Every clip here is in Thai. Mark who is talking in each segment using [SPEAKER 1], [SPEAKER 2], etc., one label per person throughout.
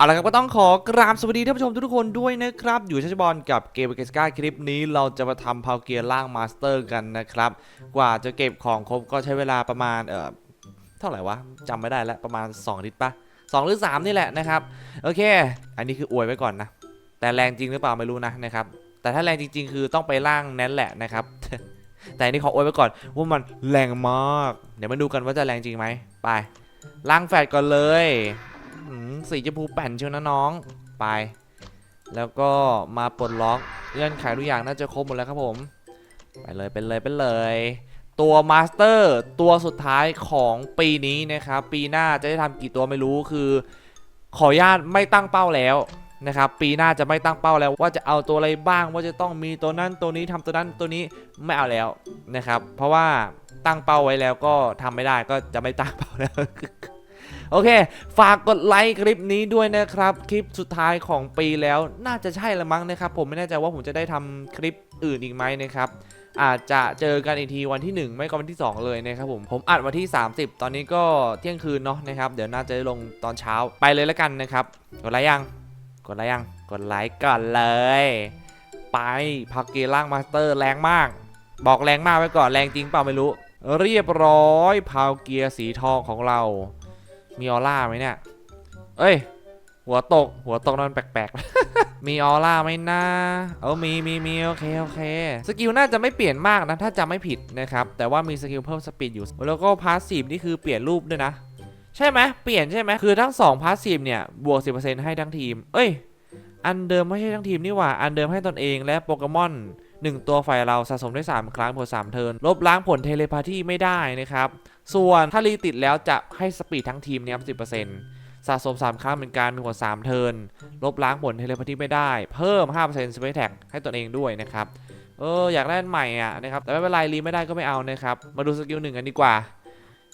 [SPEAKER 1] เอาละครับก็ต้องขอกราบสวัสดีท่านผู้ชมทุกคนด้วยนะครับ อยู่ชัชบอลกับเกมเกสกาคลิปนี้เราจะมาทำพาวเกียร์ล่างมาสเตอร์กันนะครับ กว่าจะเก็บของครบก็ใช้เวลาประมาณเอ่อเท่าไหร่วะจำไม่ได้แล้วประมาณ2อาทิตปะ2หรือ 3 นี่แหละนะครับ โอเค อันนี้คืออวยไว้ก่อนนะ แต่แรงจริงหรือเปล่าไม่รู้นะนะครับ แต่ถ้าแรงจริง ๆ คือต้องไปล่างแน้นแหละนะครับ แต่อันนี้ขออวยไว้ก่อนว่ามันแรงมาก เดี๋ยวมาดูกันว่าจะแรงจริงไหมไปล่างแฟดก่อนเลย สีชมพูแป่นเชียวนะน้อง ไป แล้วก็มาปลดล็อกเงื่อนไขทุกอย่างน่าจะครบหมดแล้วครับผม ไปเลยเป็นเลยเป็นเลย ตัวมาสเตอร์ตัวสุดท้ายของปีนี้นะครับ ปีหน้าจะได้ทำกี่ตัวไม่รู้คือ ขออนุญาตไม่ตั้งเป้าแล้วนะครับปีหน้าจะไม่ตั้งเป้าแล้วว่าจะเอาตัวอะไรบ้างว่าจะต้องมีตัวนั้นตัวนี้ทำตัวนั้นตัวนี้ไม่เอาแล้วนะครับ เพราะว่าตั้งเป้าไว้แล้วก็ทำไม่ได้ก็จะไม่ตั้งเป้าแล้ว โอเค ฝากกดไลค์คลิปนี้ด้วยนะครับ คลิปสุดท้ายของปีแล้วน่าจะใช่ละมั้งนะครับ ผมไม่แน่ใจว่าผมจะได้ทำคลิปอื่นอีกไหมนะครับอาจจะเจอกันอีกทีวันที่ 1 ไม่ก็วันที่ 2 เลยนะครับผมผมอัดวันที่ 30 ตอนนี้ก็เที่ยงคืนเนาะนะครับ เดี๋ยวน่าจะลงตอนเช้าไปเลยแล้วกันนะครับ กดไลค์ยัง กดไลค์ยัง กดไลค์ก่อนเลย ไปพักเกล่างมาสเตอร์แรงมาก บอกแรงมากไว้ก่อนแรงจริงเปล่าไม่รู้ เรียบร้อยพาวเกียร์สีทองของเรา มีออร่าไหมเนี่ย เอ้ย หัวตก หัวตกนั่นแปลกๆ มีออร่าไหมนะ เออมีมีมีโอเคโอเค สกิลน่าจะไม่เปลี่ยนมากนะ ถ้าจำไม่ผิดนะครับ แต่ว่ามีสกิลเพิ่มสปีดอยู่ แล้วก็พาสซีฟนี่คือเปลี่ยนรูปด้วยนะ ใช่ไหมเปลี่ยนใช่ไหมคือทั้ง2พาสซีฟเนี่ย บวก 10%ให้ทั้งทีม เอ้ย อันเดิมไม่ใช่ทั้งทีมนี่หว่า อันเดิมให้ตนเองและโปเกมอน 1 ตัวฝ่ายเราสะสมได้ 3 ครั้งผล3เทิร์นลบล้างผลเทเลพาธีไม่ได้นะครับ ส่วนถ้ารีติดแล้วจะให้สปีดทั้งทีมเนี่ยครับ10%สะสม 3 ครั้งเป็นการมีผล3เทิร์นลบล้างผลเทเลพาธีไม่ได้ เพิ่ม5%สเปซแท็กให้ตนเองด้วยนะครับเอออยากได้ใหม่อะนะครับแต่ไม่เป็นไรรีไม่ได้ก็ไม่เอานะครับมาดูสกิลหนึ่งกันดีกว่า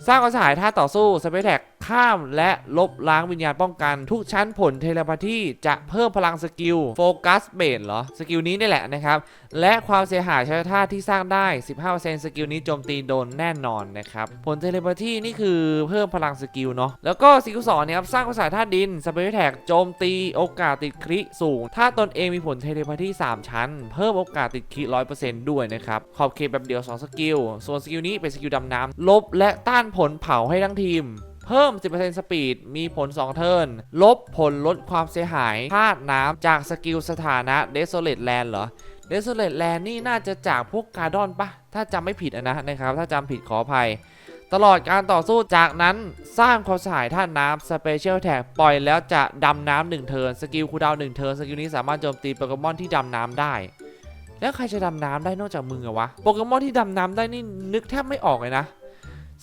[SPEAKER 1] สร้างความสหายท่าต่อสู้สเปซแท็กข้ามและลบล้างวิญญาณป้องกัน ทุกชั้นผลเทเลพาธีจะเพิ่มพลังสกิลโฟกัสเบสเหรอ สกิลนี้นี่แหละนะครับ และความเสียหายใช้ท่าที่สร้างได้ 15%สกิลนี้โจมตีโดนแน่นอนนะครับ ผลเทเลพาธีนี่คือเพิ่มพลังสกิลเนาะแล้วก็สกิล2เนี่ยครับสร้างภาษาท่าดินสเปซแท็กโจมตีโอกาสติดคริสูง ถ้าตนเองมีผลเทเลพาธี3ชั้น เพิ่มโอกาสติดคริ100%ด้วยนะครับขอบเขตแบบเดียว2สกิลส่วนสกิลนี้เป็นสกิลดำน้ำลบและต้านผลเผาให้ทั้งทีม เพิ่ม 10%สปีด มีผล 2 เทิร์น ลบผลลดความเสียหายธาตุน้ำจากสกิลสถานะ Desolate Land เหรอ Desolate Land นี่น่าจะจากพวกกาดอนปะถ้าจำไม่ผิดนะนะครับ ถ้าจำผิดขออภัยตลอดการต่อสู้จากนั้นสร้างความเสียหายท่าน้ำ Special Tag ปล่อยแล้วจะดำน้ำหนึ่งเทิร์นสกิลคูดาวน์หนึ่งเทิร์นสกิลนี้สามารถโจมตีโปเกมอนที่ดำน้ำได้ แล้วใครจะดำน้ำได้นอกจากมึงอะวะโปเกมอนที่ดำน้ำได้นี่นึกแทบไม่ออกเลยนะ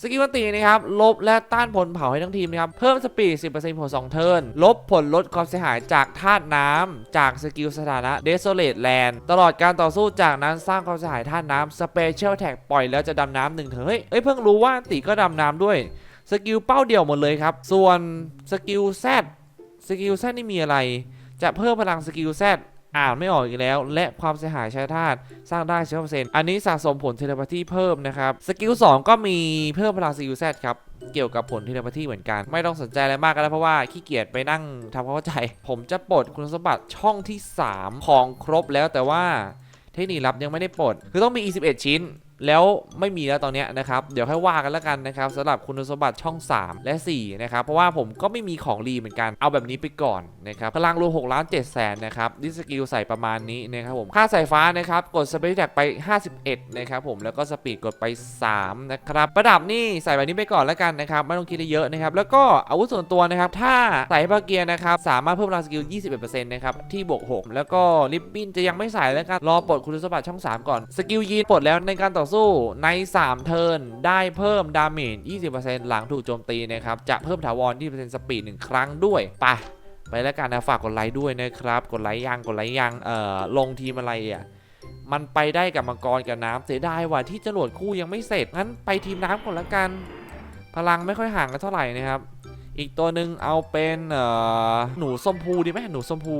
[SPEAKER 1] สกิลวันตีนะครับ ลบและต้านผลเผาให้ทั้งทีมนะครับ เพิ่มสปีด 10%ผล2เทิร์น ลบผลลดความเสียหายจากธาตุน้ำจากสกิลสถานะ Desolate Land ตลอดการต่อสู้จากนั้นสร้างความเสียหายธาตุน้ำ Special Tag ปล่อยแล้วจะดำน้ำหนึ่งเทิร์นเฮ้ยเอ้ย เพิ่งรู้ว่าตีก็ดำน้ำด้วย สกิลเป้าเดี่ยวหมดเลยครับ ส่วนสกิล Z สกิล Z นี่มีอะไร จะเพิ่มพลังสกิล Z อ่านไม่ออกอีกแล้ว และความเสียหายใช้ธาตุสร้างได้10%อันนี้สะสมผลเทเลพาธีเพิ่มนะครับ สกิล2ก็มีเพิ่มพลังสกิล Z ครับ เกี่ยวกับผลเทเลพาธีเหมือนกัน ไม่ต้องสนใจอะไรมากก็แล้วเพราะว่าขี้เกียจไปนั่งทำความเข้าใจ ผมจะปลดคุณสมบัติช่องที่ 3 ของครบแล้วแต่ว่าเทคนิคลับยังไม่ได้ปลด คือต้องมี 21 ชิ้น แล้วไม่มีแล้วตอนนี้นะครับ เดี๋ยวค่อยว่ากันแล้วกันนะครับสำหรับคุณสมบัติช่อง 3 และ 4 นะครับ เพราะว่าผมก็ไม่มีของรีเหมือนกันเอาแบบนี้ไปก่อนนะครับพลังรวม6ล้าน7แสนนะครับดิสกิลใส่ประมาณนี้นะครับผมค่าสายฟ้านะครับ กดสเปซแท็กไป 51 นะครับผมแล้วก็สปีดกดไป 3 นะครับ ประดับนี่ใส่แบบนี้ไปก่อนแล้วกันนะครับ ไม่ต้องคิดเยอะนะครับ แล้วก็อาวุธส่วนตัวนะครับ ถ้าใส่บาเกียร์นะครับสามารถเพิ่มพลังสกิล 21%นะครับที่บวก 6 แล้วก็ลิปบิ้นจะยังไม่ใส่แล้วกันรอปลดคุณสมบัติช่อง 3 ก่อนสกิลยีนปลดแล้วในการต่อสู้ใน 3 เทิร์นได้เพิ่มดาเมจ 20%หลังถูกโจมตีนะครับ จะเพิ่มถาวร 20%สปีด 1 ครั้งด้วย ไป ไปแล้วกันนะ ฝากกดไลค์ด้วยนะครับ กดไลค์ยัง กดไลค์ยัง เอ่อ ลงทีมอะไรอะ มันไปได้กับมังกรกับน้ำเสียดายว่ะที่จรวดคู่ยังไม่เสร็จ งั้นไปทีมน้ำก่อนละกัน พลังไม่ค่อยห่างกันเท่าไหร่นะครับ อีกตัวหนึ่งเอาเป็นเอ่อหนูส้มพูดีไหมหนูส้มพู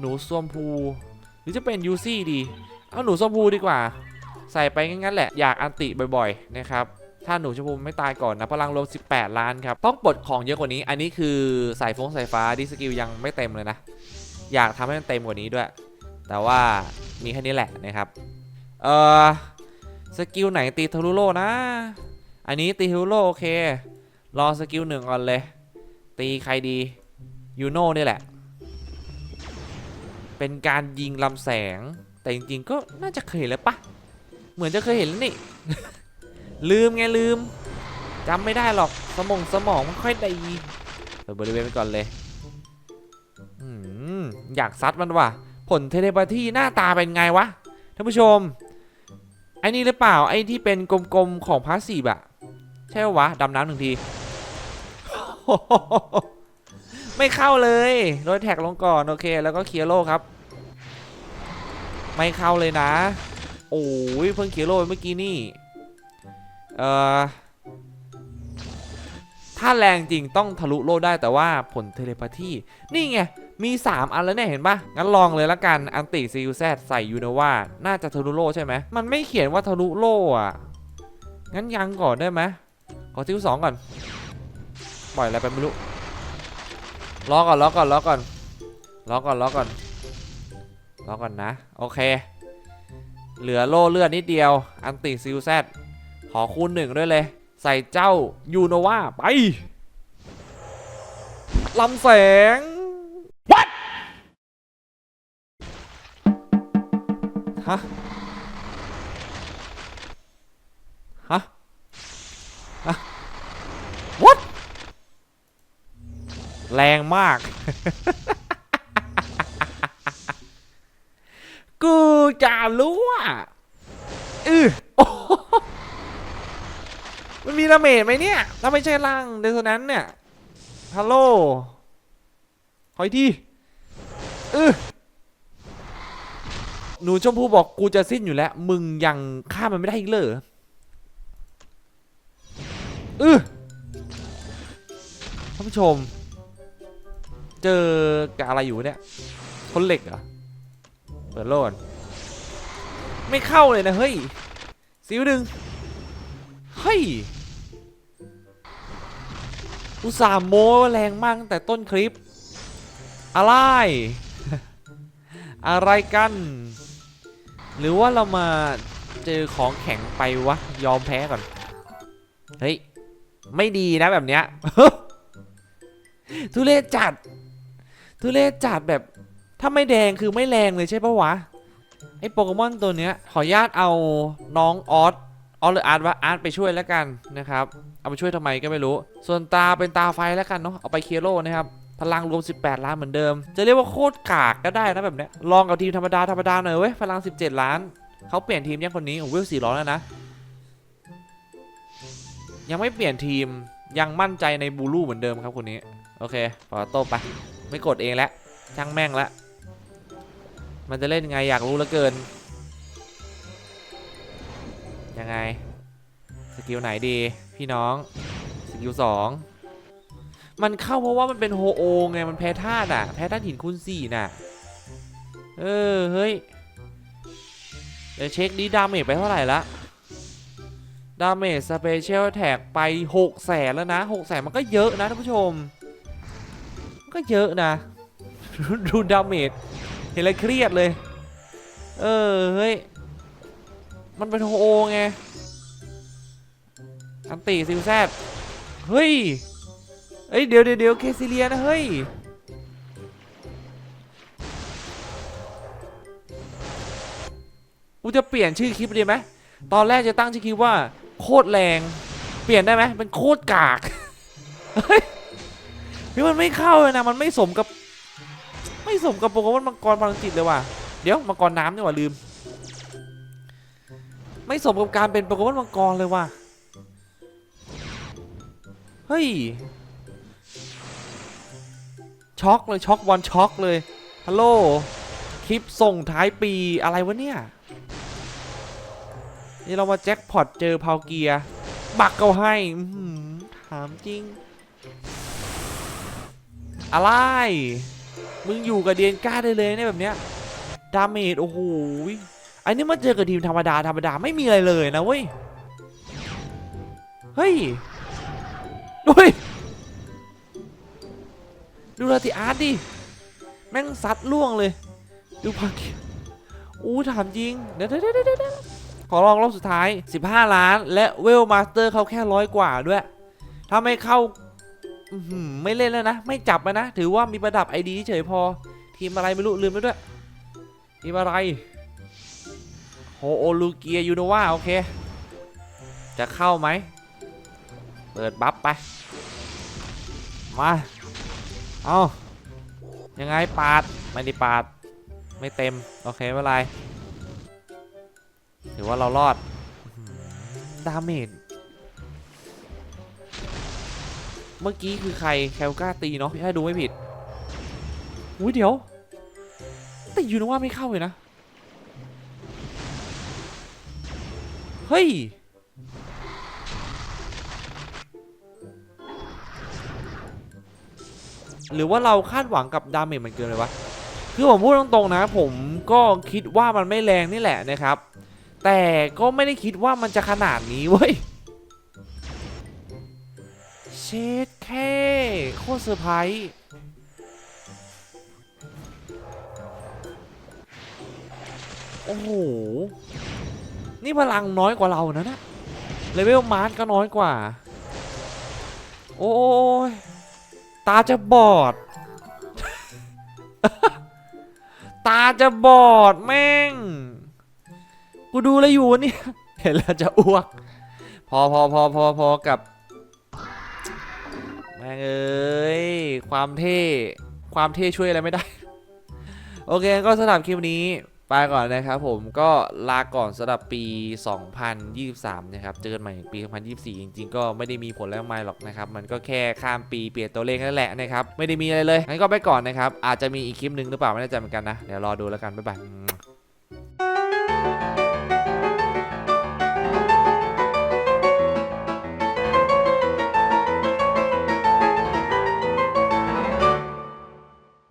[SPEAKER 1] หนูส้มพู หรือจะเป็นยูซี่ดี เอาหนูส้มพูดีกว่า ใส่ไปงั้นๆแหละอยากอันติบ่อยๆนะครับถ้าหนูชมพูไม่ตายก่อนนะพลังรวม 18 ล้านครับ ต้องปลดของเยอะกว่านี้ อันนี้คือสายฟงสายฟ้าดิสกิลยังไม่เต็มเลยนะ อยากทำให้มันเต็มกว่านี้ด้วย แต่ว่ามีแค่นี้แหละนะครับ เออสกิลไหนตีทะลุโลนะ อันนี้ตีทะลุโลโอเค รอสกิลหนึ่งก่อนเลย ตีใครดียูโน่นี่แหละ เป็นการยิงลำแสง แต่จริงๆก็น่าจะเคยเห็นแล้วปะ เหมือนจะเคยเห็นแล้วนี่ ลืมไงลืมจำไม่ได้หรอกสมองสมองมันค่อยดีเปิดบริเวณไปก่อนเลยอยากซัดมันว่ะ ผลเทเลปาธีหน้าตาเป็นไงวะท่านผู้ชมไอ้นี่หรือเปล่าไอ้ที่เป็นกลมๆของพาสซีฟอะใช่ปะวะดำน้ำหนึ่งที ไม่เข้าเลยโดยแท็กลงก่อน โอเค แล้วก็เคลียร์โลครับ ไม่เข้าเลยนะ โอ้ยเพิ่งเคลียโลเมื่อกี้นี่ เอ่อ ถ้าแรงจริงต้องทะลุโลได้แต่ว่าผลเทเลพาธีนี่ไง มี 3 อันแล้วเนี่ย เห็นปะงั้นลองเลยละกัน อันติซีอูแซใส่ยูโนวาน่าจะทะลุโลใช่ไหม มันไม่เขียนว่าทะลุโลอะ งั้นยังก่อนได้ไหมขอซิวสองก่อน ปล่อยอะไรไปไม่รู้รอก่อนรอก่อนรอก่อนรอก่อนรอก่อนรอก่อนนะ โอเค เหลือโล่เลือดนิดเดียว อันติซิลแซดขอคูณหนึ่งด้วยเลย ใส่เจ้ายูโนวาไปลำแสง What ฮะ ฮะ ฮะ What แรงมาก กู จะรู้อะอือโอ้โหมันมีระเมดไหมเนี่ยถ้าไม่ใช่ร่างเดซนั้นเนี่ยฮัลโหลขออีกทีอือหนูชมพู่บอกกูจะสิ้นอยู่แล้ว มึงยังฆ่ามันไม่ได้อีกเลยเหรออือท่านผู้ชม เจอกับอะไรอยู่เนี่ยคนเหล็กเหรอ เปิดโลด ไม่เข้าเลยนะเฮ้ยซิวดึงเฮ้ยอุตส่าห์โม้ว่าแรงมากตั้งแต่ต้นคลิป อะไร อะไรกัน หรือว่าเรามาเจอของแข็งไปวะ ยอมแพ้ก่อน เฮ้ย ไม่ดีนะแบบเนี้ยทุเรศจัด ทุเรศจัดแบบ ถ้าไม่แดงคือไม่แรงเลยใช่ปะวะ ไอ้โปเกมอนตัวเนี้ยขออนุญาตเอาน้องออสออสหรืออาร์ตวะอาร์ตไปช่วยแล้วกันนะครับ เอาไปช่วยทำไมก็ไม่รู้ ส่วนตาเป็นตาไฟแล้วกันเนาะเอาไปเคลียร์โลนะครับพลังรวม 18 ล้านเหมือนเดิม จะเรียกว่าโคตรกากก็ได้นะแบบเนี้ยลองกับทีมธรรมดาธรรมดาหน่อยเว้ยพลัง 17 ล้านเขาเปลี่ยนทีมยังคนนี้โอ้โหวิว400แล้วนะ ยังไม่เปลี่ยนทีมยังมั่นใจในบูลูเหมือนเดิมครับคนนี้ โอเคปอโต้ไป ไม่กดเองแล้วช่างแม่งและ มันจะเล่นไงอยากรู้เหลือเกิน ยังไง สกิลไหนดี พี่น้อง สกิลสองมันเข้าเพราะว่ามันเป็นโฮโอไง มันแพ้ธาตุอะ แพ้ธาตุหินคูณสี่น่ะ เออ เฮ้ยเดี๋ยวเช็คดีดาเมจไปเท่าไหร่ละดาเมจสเปเชียลแท็กไป6แสนแล้วนะ6แสนมันก็เยอะนะท่านผู้ชม ก็เยอะนะ ดูดาเมจ นแล้วเครียดเลย เออเฮ้ย มันเป็นโฮโอไง อันติซิลแซดเฮ้ยเอ้ยเดี๋ยวเดี๋ยวเดี๋ยวเคซิเลียนะเฮ้ย กูจะเปลี่ยนชื่อคลิปดีไหม ตอนแรกจะตั้งชื่อคลิปว่า โคตรแรง เปลี่ยนได้ไหมเป็นโคตรกาก เฮ้ยนี่มันไม่เข้าเลยนะ มันไม่สมกับ ไม่สมกับโปเกมอนมังกรพลังจิตเลยว่ะ เดี๋ยวมังกรน้ำนี่ว่าลืม ไม่สมกับการเป็นโปเกมอนมังกรเลยว่ะ เฮ้ย ช็อกเลยช็อกวันช็อกเลย ฮัลโหล คลิปส่งท้ายปีอะไรวะเนี่ย นี่เรามาแจ็คพอตเจอพาวเกียร์บักเขาให้ถามจริง อะไร มึงอยู่กับเดียนก้าได้เลยเนี่ยแบบเนี้ยดาเมจโอ้โหอันนี้มาเจอกับทีมธรรมดาธรรมดาไม่มีอะไรเลยนะเว้ยเฮ้ยดูดิดูลาติอาร์ตดิแม่งซัดล่วงเลย ดูพักอู้ถามจริงเดี๋ยวเดี๋ยวเดี๋ยวขอลองรอบสุดท้าย 15 ล้าน และเวลมาสเตอร์เขาแค่ร้อยกว่าด้วย ถ้าไม่เข้า ไม่เล่นแล้วนะ ไม่จับแล้วนะ ถือว่ามีประดับไอดีเฉยพอ ทีมอะไรไม่รู้ลืมไปด้วย ทีมอะไรโฮโอลูเกียยูโนวาโอเค จะเข้าไหม เปิดบัฟไป มา เอายังไงปาด ไม่ได้ปาด ไม่เต็ม โอเคไม่เป็นไร ถือว่าเรารอด ดาเมจ เมื่อกี้คือใครแคลก้าตีเนาะถ้าดูไม่ผิดอุ้ยเดี๋ยวแต่ยูโนว่าไม่เข้าเลยนะ เฮ้ย หรือว่าเราคาดหวังกับดาเมจมันเกินเลยวะ คือผมพูดตรงๆนะ ผมก็คิดว่ามันไม่แรงนี่แหละนะครับ แต่ก็ไม่ได้คิดว่ามันจะขนาดนี้เว้ย ชดแค่โคตรเซอร์ไพรส์โอ้โห นี่พลังน้อยกว่าเรานะนะเลเวลมาร์ก็น้อยกว่า โอ้ย ตาจะบอด ตาจะบอดแม่ง กูดูแลวอยู่เนี่ย เห็นแล้วจะอ้วก พอพอพอพอพอกับ ม่งเอ้ย ความเท่ ความเท่ช่วยอะไรไม่ได้ โอเคก็สำหรับคลิปนี้ไปก่อนนะครับผมก็ลาก่อนสำหรับปี 2023 นะครับ เจอกันใหม่ปี 2024 จริงๆ ก็ไม่ได้มีผลแล้วมายหรอกนะครับ มันก็แค่ข้ามปีเปลี่ยนตัวเลขนั่นแหละนะครับ ไม่ได้มีอะไรเลยงั้นก็ไปก่อนนะครับ อาจจะมีอีกคลิปหนึ่งหรือเปล่าไม่แน่ใจเหมือนกันนะ เดี๋ยวรอดูแล้วกัน บ๊ายบาย